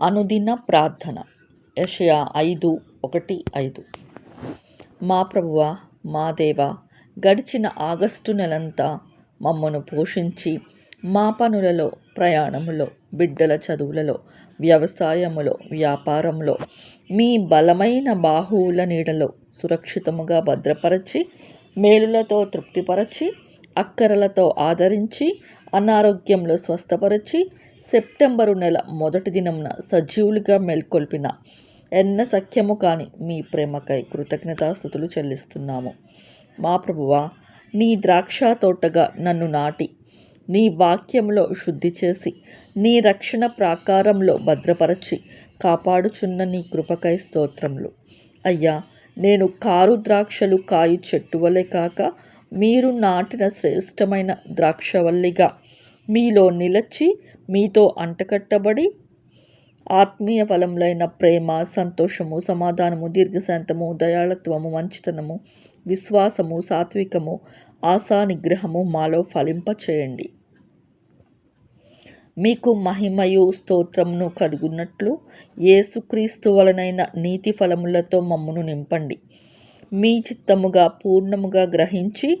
అనుదిన ప్రార్థన. యషయా ఐదు ఒకటి ఐదు. మా ప్రభువ మా దేవ గడిచిన ఆగస్టు నెలంతా మమ్మను పోషించి మా పనులలో ప్రయాణములో బిడ్డల చదువులలో వ్యవసాయములో వ్యాపారంలో మీ బలమైన బాహువుల నీడలో సురక్షితముగా భద్రపరచి మేలులతో తృప్తిపరచి అక్కరలతో ఆదరించి అనారోగ్యంలో స్వస్థపరిచి సెప్టెంబరు నెల మొదటి దినంన సజీవులుగా మేల్కొల్పిన ఎన్న సఖ్యము కాని మీ ప్రేమకై కృతజ్ఞతాస్థుతులు చెల్లిస్తున్నాము. మా ప్రభువా నీ ద్రాక్ష తోటగా నన్ను నాటి నీ వాక్యంలో శుద్ధి చేసి నీ రక్షణ ప్రాకారంలో భద్రపరచి కాపాడుచున్న నీ కృపకై స్తోత్రములు. అయ్యా నేను కారు ద్రాక్షలు కాయు చెట్టు వలె కాక మీరు నాటిన శ్రేష్టమైన ద్రాక్షవల్లిగా మీలో నిలచి మీతో అంటకట్టబడి ఆత్మీయ ఫలములైన ప్రేమ సంతోషము సమాధానము దీర్ఘశాంతము దయాళత్వము మంచితనము విశ్వాసము సాత్వికము ఆశా నిగ్రహము మాలో ఫలింపచేయండి. మీకు మహిమయు స్తోత్రమును కలుగున్నట్లు ఏసుక్రీస్తు వలనైన నీతి ఫలములతో మమ్మును నింపండి. మీ చిత్తముగా పూర్ణముగా గ్రహించి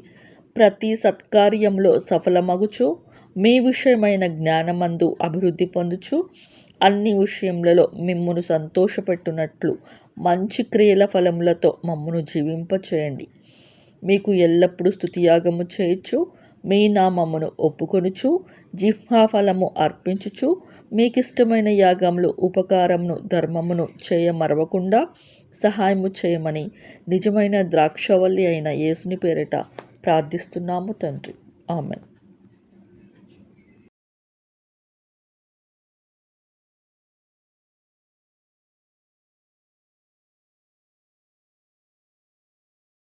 ప్రతి సత్కార్యంలో సఫలమగుచు మీ విషయమైన జ్ఞానమందు అభివృద్ధి పొందుచు అన్ని విషయములలో మిమ్మును సంతోషపెట్టునట్లు మంచి క్రియల ఫలములతో మమ్మును జీవింపచేయండి. మీకు ఎల్లప్పుడూ స్థుతియాగము చేయొచ్చు మీ నామమును ఒప్పుకొనుచు జిహ్వాఫలము అర్పించుచు మీకిష్టమైన యాగములు ఉపకారమును ధర్మమును చేయమరవకుండా సహాయము చేయమని నిజమైన ద్రాక్షవల్లి అయిన యేసుని పేరిట ప్రార్థిస్తున్నాము తండ్రి. ఆమెన్.